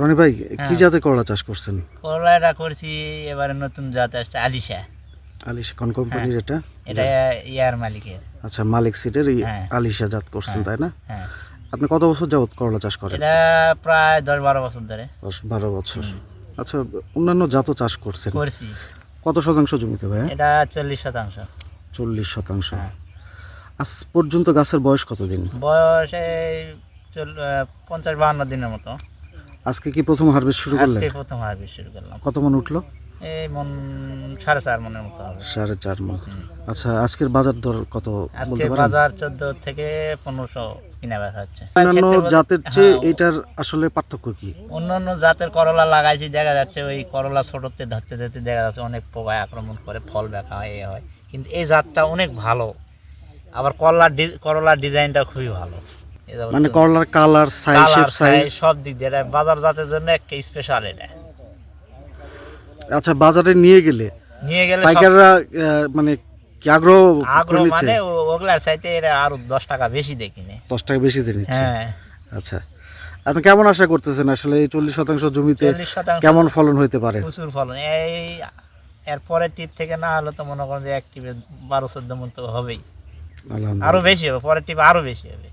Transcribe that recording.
রনি ভাই কি হ্যাঁ। জাতের করলা চাষ করছেন? করলাটা করছি এবারে নতুন জাত আসছে আলিশা। আলিশা কোন কোম্পানির এটা? এটা ইয়ার মালিকের। আচ্ছা মালিক সিটের হ্যাঁ। আলিশা জাত করছেন তাই না? হ্যাঁ। আপনি কত বছর যাবত করলা চাষ করেন? এটা প্রায় দশ বারো বছর ধরে। দশ বারো বছর। আচ্ছা অন্যান্য জাতও চাষ করছেন? করছি। কত শতাংশ জমিতে ভাই এটা চল্লিশ শতাংশ। চল্লিশ শতাংশ। হ্যাঁ। আজ পর্যন্ত গাছের বয়স কতদিন? বয়স এই পঞ্চাশ বাহান্ন দিনের মতো। আজকে কি প্রথম হারভেস্ট শুরু করলেন? আজকে প্রথম হারভেস্ট শুরু করলাম। কত মন উঠল? এই মন সাড়ে চার মনের মতো হবে। সাড়ে চার মন। আচ্ছা আজকের বাজার দর কত আজকে বলতে পারেন? বাজার চোদ্দ থেকে পনেরোশো কিনা বেচা হচ্ছে। অন্যান্য জাতের চেয়ে হ্যাঁ, এটার আসলে পার্থক্য কি? অন্যান্য জাতের করলা লাগাইছি দেখা যাচ্ছে ওই করলা ছোটতে ধরতে ধরতে দেখা যাচ্ছে অনেক পোকায় আক্রমণ করে ফল বেঁকা হয় এ হয়। কিন্তু এই জাতটা অনেক ভালো। আবার করলার ডি- করলার ডিজাইনটা খুবই ভালো। মানে করলার কালার সাইজ সাইজ সব দিক দিয়ে। এটা বাজার জাতের জন্য একটা স্পেশাল এটা। আচ্ছা বাজারে নিয়ে গেলে? নিয়ে গেলে পাইকাররা মানে কি আগ্রহ আগ্রহ মানে ওগুলার চাইতে এটা আরও দশ টাকা বেশি দেখিনি দশ টাকা বেশি দিয়ে নিচ্ছে? হ্যাঁ। আচ্ছা। আপনি কেমন আশা করতেছেন? আসলে এই চল্লিশ শতাংশ জমিতে কেমন ফলন হইতে পারে? প্রচুর ফলন। এই এর পরের টিপ থেকে না হলে তো মনে করেন যে এক টিপে বারো চোদ্দ মন তো হবেই। আরও বেশি হবে পরের টিপ আরও বেশি হবে।